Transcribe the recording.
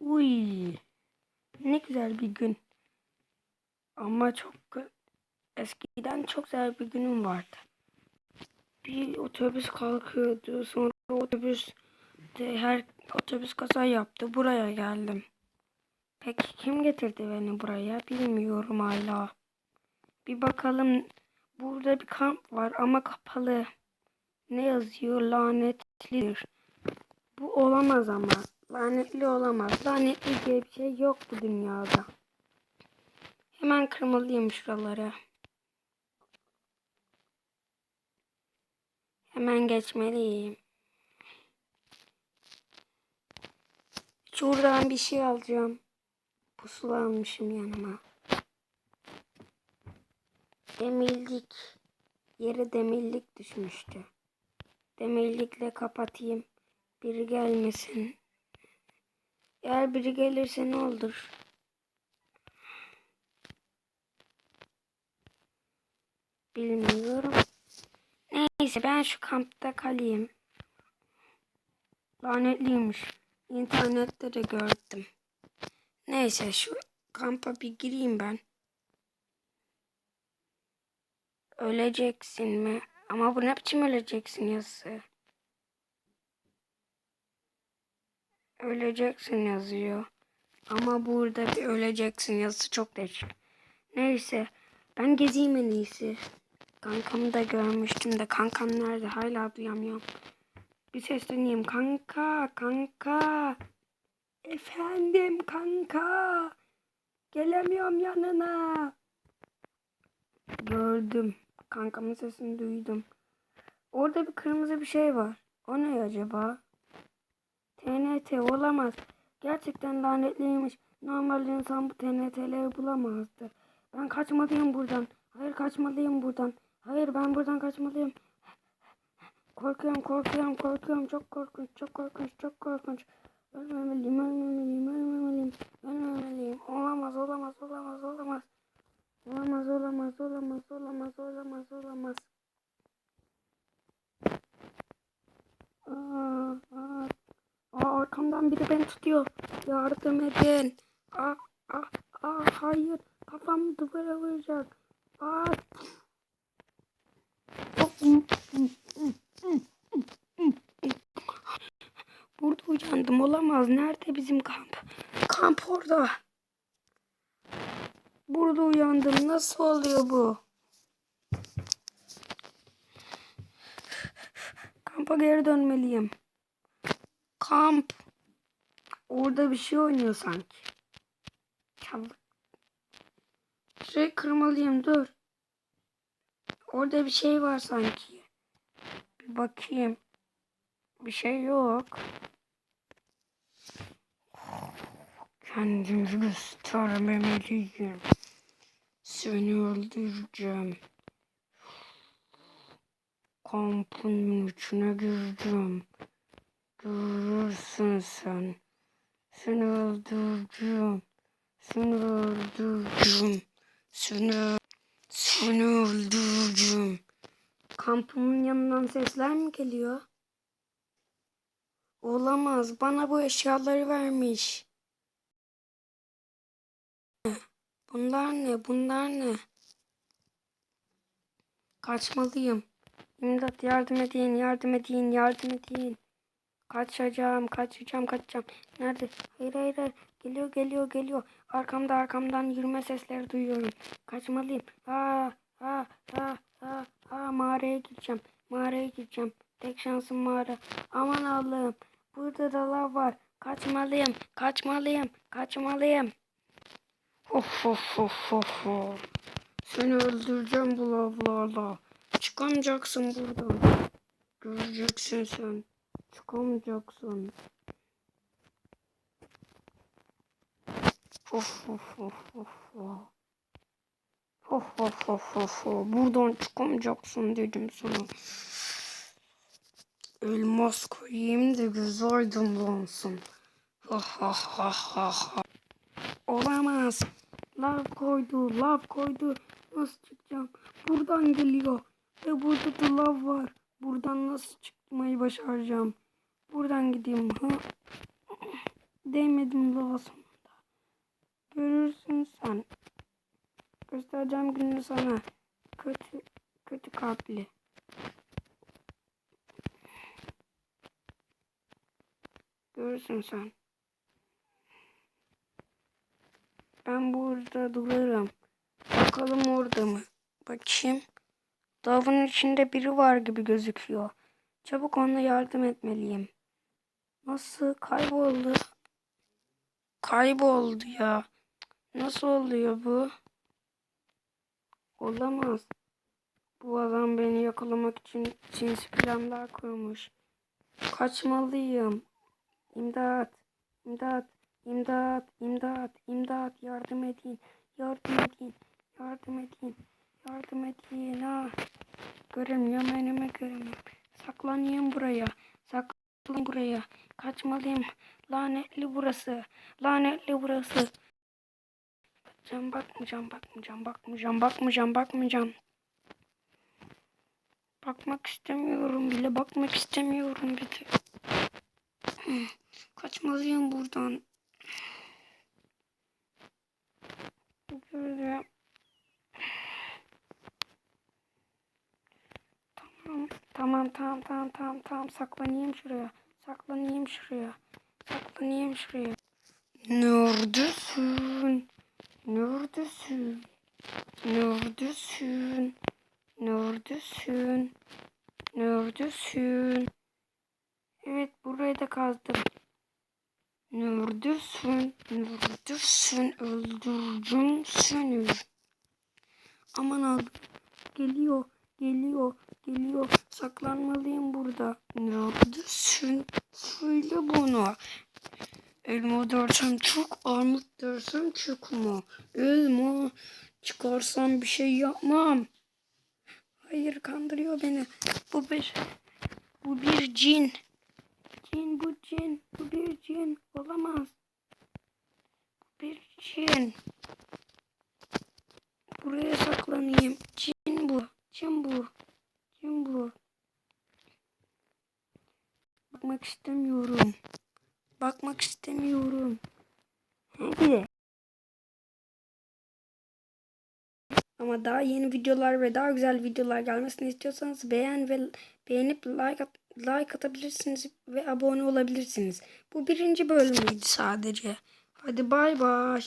Uy. Ne güzel bir gün. Ama çok eskiden çok güzel bir günüm vardı. Bir otobüs kalkıyordu. Sonra otobüs de her otobüs kaza yaptı. Buraya geldim. Peki kim getirdi beni buraya bilmiyorum hala. Bir bakalım. Burada bir kamp var ama kapalı. Ne yazıyor? Lanetlidir. Bu olamaz ama. Lanetli olamaz. Lanetli diye bir şey yok bu dünyada. Hemen kırmalıyım şuraları. Hemen geçmeliyim. Şuradan bir şey alacağım. Pusula almışım yanıma. Demirlik. Yere demirlik düşmüştü. Demirlikle kapatayım. Biri gelmesin. Eğer biri gelirse ne olur? Bilmiyorum. Neyse ben şu kampta kalayım. Lanetliymiş. İnternette de gördüm. Neyse şu kampa bir gireyim ben. Öleceksin mi? Ama bu ne biçim öleceksin yazısı? Öleceksin yazıyor. Ama burada bir öleceksin yazısı çok değişik. Neyse ben gezeyim en iyisi. Kankamı da görmüştüm de kankam nerede hala duyamıyorum. Bir sesleneyim kanka kanka. Efendim kanka. Gelemiyorum yanına. Gördüm. Kankamın sesini duydum. Orada bir kırmızı bir şey var. O ne acaba? TNT olamaz. Gerçekten lanetliymiş. Normal insan bu TNT'leri bulamazdı. Ben kaçmalıyım buradan. Hayır kaçmalıyım buradan. Hayır ben buradan kaçmalıyım. Korkuyorum korkuyorum korkuyorum. Çok korkunç çok korkunç çok korkunç. Ölmemeliyim ölmemeliyim ölmemeliyim. Ölmemeliyim. Olamaz olamaz olamaz olamaz. Olamaz olamaz olamaz olamaz olamaz olamaz. Aa, aa, aa, arkamdan biri beni tutuyor. Yardım edin. Aa, aa, aa, hayır. Kafam duvara vuracak. Aa. Burada uyandım. Olamaz. Nerede bizim kamp? Kamp orada. Burada uyandım. Nasıl oluyor bu? Kampa geri dönmeliyim. Kamp. Orada bir şey oynuyor sanki. Çaldık. Şurayı kırmalıyım dur. Orada bir şey var sanki. Bir bakayım. Bir şey yok. Kendimi göstermemeliyim. Seni öldüreceğim. Kampın içine gireceğim. Görürsün sen. Seni öldüreceğim. Seni öldüreceğim. Seni, seni öldüreceğim. Kampımın yanından sesler mi geliyor? Olamaz. Bana bu eşyaları vermiş. Bunlar ne? Bunlar ne? Kaçmalıyım. İmdat yardım edin, yardım edin, yardım edin. Kaçacağım, kaçacağım, kaçacağım. Nerede? Hayır, hayır, hayır. Geliyor, geliyor, geliyor. Arkamda, arkamdan yürüme sesleri duyuyorum. Kaçmalıyım. Aa, aa, aa, aa, aa, mağaraya gireceğim. Mağaraya gireceğim. Tek şansım mağara. Aman Allah'ım. Burada da lav var. Kaçmalıyım, kaçmalıyım, kaçmalıyım. Of of of of of. Seni öldüreceğim bu lavlarla. Çıkamayacaksın buradan. Göreceksin sen. Çıkamayacaksın. Of of of of of. Of of of of of. Buradan çıkamayacaksın dedim sana. Elmas koyayım da göz aydınlansın. Ha ha ha ha ha. Olamaz. Lav koydu, lav koydu. Nasıl çıkacağım? Buradan geliyor. Ve burada da lav var. Buradan nasıl çıkmayı başaracağım? Buradan gideyim. Ha? Değmedim lava sonunda. Görürsün sen. Göstereceğim gününü sana. Kötü, kötü kalpli. Görürsün sen. Ben burada dururum. Bakalım orada mı? Bakayım. Lavın içinde biri var gibi gözüküyor. Çabuk ona yardım etmeliyim. Nasıl kayboldu? Kayboldu ya. Nasıl oluyor bu? Olamaz. Bu adam beni yakalamak için sinsi planlar kurmuş. Kaçmalıyım. İmdat. İmdat. İmdat. İmdat. İmdat. Yardım edin. Yardım edin. Yardım edin. Yardım edin. Ah göremiyorum. Saklanayım buraya. Saklanayım buraya. Kaçmalıyım. Lanetli burası. Lanetli burası. Bakmayacağım, bakmayacağım, bakmayacağım, bakmayacağım, bakmayacağım, bakmayacağım. Bakmak istemiyorum bile, bakmak istemiyorum. Hı, Kaçmalıyım buradan. Böyle. Tamam, tamam, tamam, tamam, tamam, tamam. Saklanayım şuraya. Saklanayım şuraya. Saklanayım şuraya. Neredesin? Neredesin? Neredesin? Neredesin? Neredesin? Evet burayı da kazdım. Neredesin? Neredesin? Öldüreceğim seni. Aman abi. Geliyor. Geliyor. Geliyor. Saklanmalıyım burada. Neredesin? Söyle bana. Elma dersem çok, armut dersem çok mu? Elma çıkarsam bir şey yapmam. Hayır kandırıyor beni. Bu bir, bu bir cin. Cin bu cin. Bu bir cin. Olamaz. Bir cin. Buraya saklanayım. Cin bu. Cin bu. Cin bu. Bakmak istemiyorum. Bakmak istemiyorum. Hadi. Ama daha yeni videolar ve daha güzel videolar gelmesini istiyorsanız beğen ve beğenip like at, like atabilirsiniz ve abone olabilirsiniz. Bu birinci bölümüydü sadece. Hadi bay bay.